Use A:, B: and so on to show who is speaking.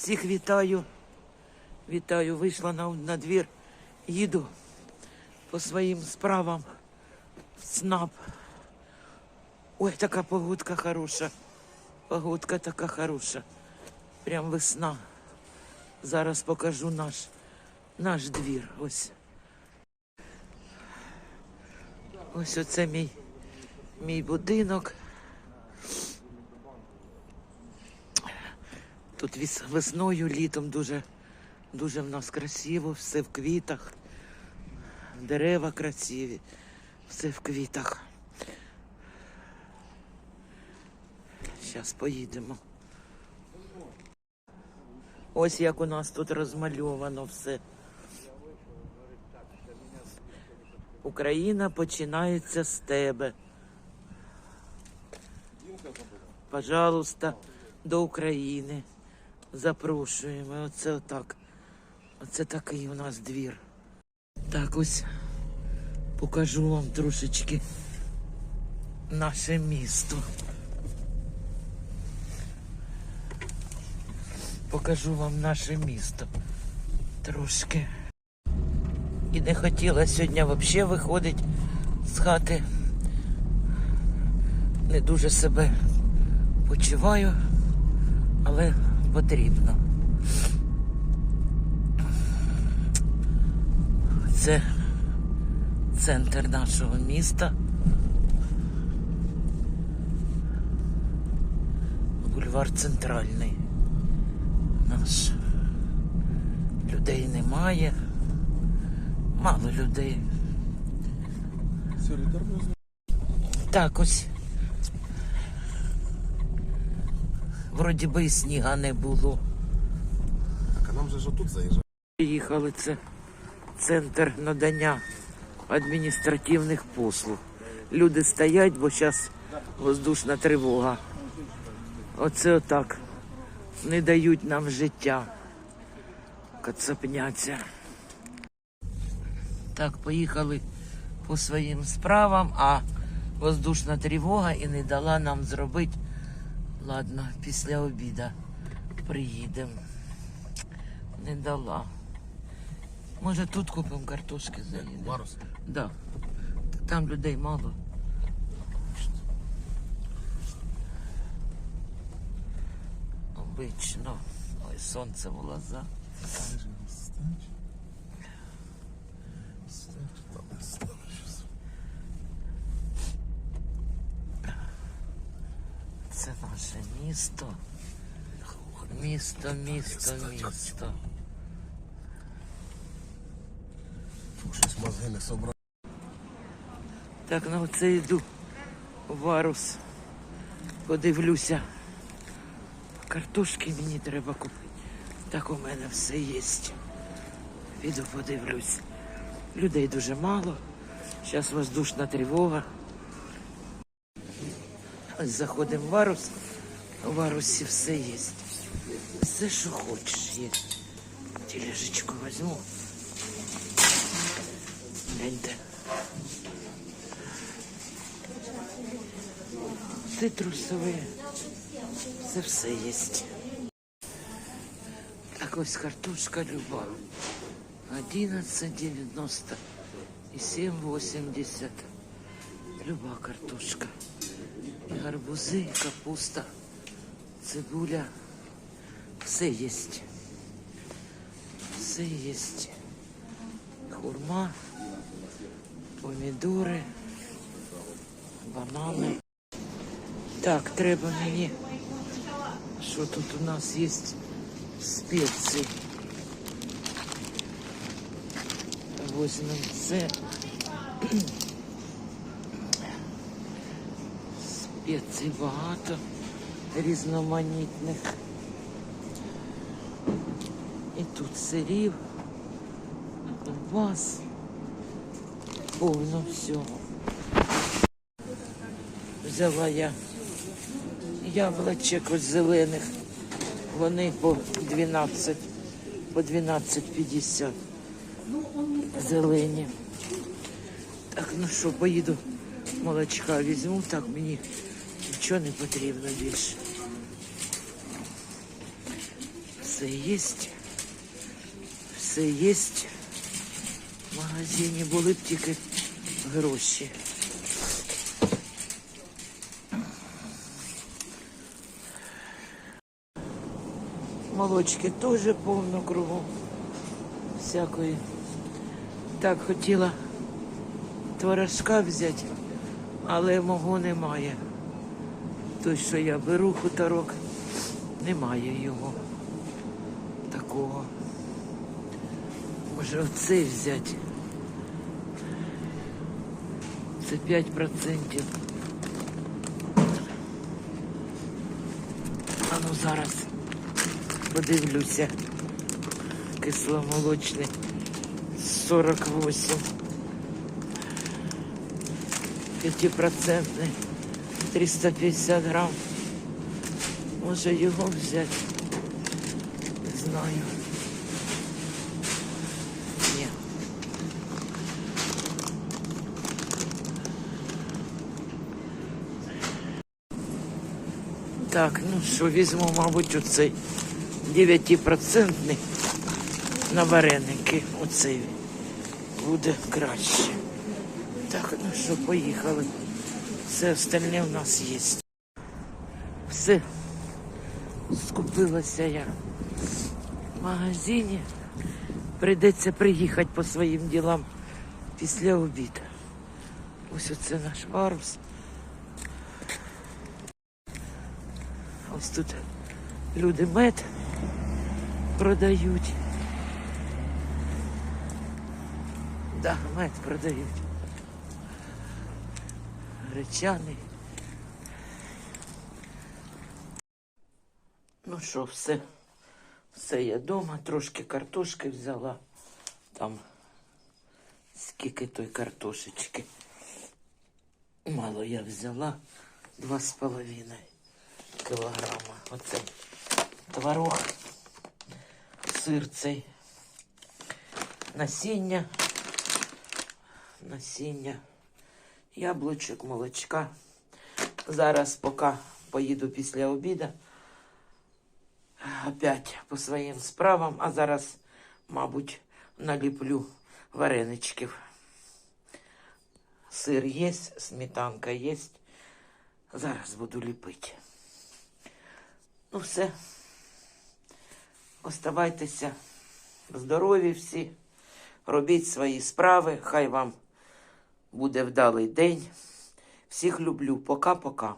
A: Всіх вітаю. Вітаю, вийшла на, на двір, їду по своїм справам. в СНАП. Ой, така погодка хороша. Погодка така хороша. Прям весна. Зараз покажу наш, наш двір. Ось. Ось оце мій, мій будинок. Тут весною, літом дуже, дуже в нас красиво, все в квітах. Дерева красиві, все в квітах. Зараз поїдемо. Ось як у нас тут розмальовано все. Україна починається з тебе. Пожалуйста, до України. Запрошуємо. Оце отак. Оце такий у нас двір. Так ось покажу вам трошечки наше місто. Покажу вам наше місто. Трошки. І не хотіла сьогодні взагалі виходити з хати. Не дуже себе почуваю, але потрібно. Це центр нашого міста. Бульвар центральний. Наш. Людей немає. Мало людей. Так ось. Вроді би і сніга не було.
B: Так, а нам же ж отут заїжджати.
A: Приїхали це центр надання адміністративних послуг. Люди стоять, бо зараз воздушна тривога. Оце отак. Не дають нам життя. Кацапняться. Так, поїхали по своїм справам, а воздушна тривога і не дала нам зробити. Ладно, після обіда приїдемо. Не дала. Може тут купимо картошки заїдемо?
B: Марус.
A: Да. Там людей мало. Обично. Ой, сонце в глаза. Це місто. Місто, місто, місто.
B: Щось мозги не собрали.
A: Так, ну оце йду варус. Подивлюся. Картошки мені треба купити. Так у мене все є. Піду подивлюсь. Людей дуже мало. Зараз воздушна тривога. Ось заходимо в варус. У варусі все є. Все, що хочеш, є. Тележечку візьму. Гляньте. цитрусові. Це все є. Так ось картошка люба. 11,90 і 7,80. Люба картошка. І гарбузи, і капуста, Цибуля. Все є. Все є. Хурма, помідори, банани. Так, треба мені. Що тут у нас є спеції? Возьмемо це. Спецій багато різноманітних. І тут сирів, ковбас, повно всього. Взяла я яблучок ось зелених. Вони по 12, по 12,50 зелені. Так, ну що, поїду молочка візьму, так мені нічого не потрібно більше. Все єсть. Все єсть. В магазині були б тільки гроші. Молочки теж повно кругом. Всякої. Так хотіла творожка взяти, але мого немає. Той, що я беру хуторок, немає його такого. Може оцей взяти. Це 5%. А ну зараз подивлюся. Кисломолочний 48. 5% 350 грам. Може його взяти? Не знаю. Ні. Так, ну що, візьму, мабуть, оцей 9% на вареники. Оцей буде краще. Так, ну що, поїхали. Все остальне у нас є. Все. Скупилася я в магазині. Прийдеться приїхати по своїм ділам після обіду. Ось оце наш варус. Ось тут люди мед продають. Да, мед продають. Гречаний. Ну що, все. Все я дома, трошки картошки взяла. Там скільки той картошечки. Мало я взяла. Два з половиною кілограма. Оцей творог, сир цей, насіння, насіння, яблучок, молочка. Зараз, поки поїду після обіду, опять по своїм справам, а зараз, мабуть, наліплю вареничків. Сир є, сметанка є. Зараз буду ліпити. Ну все. Оставайтеся здорові всі. Робіть свої справи. Хай вам буде вдалий день. Всіх люблю. Пока-пока.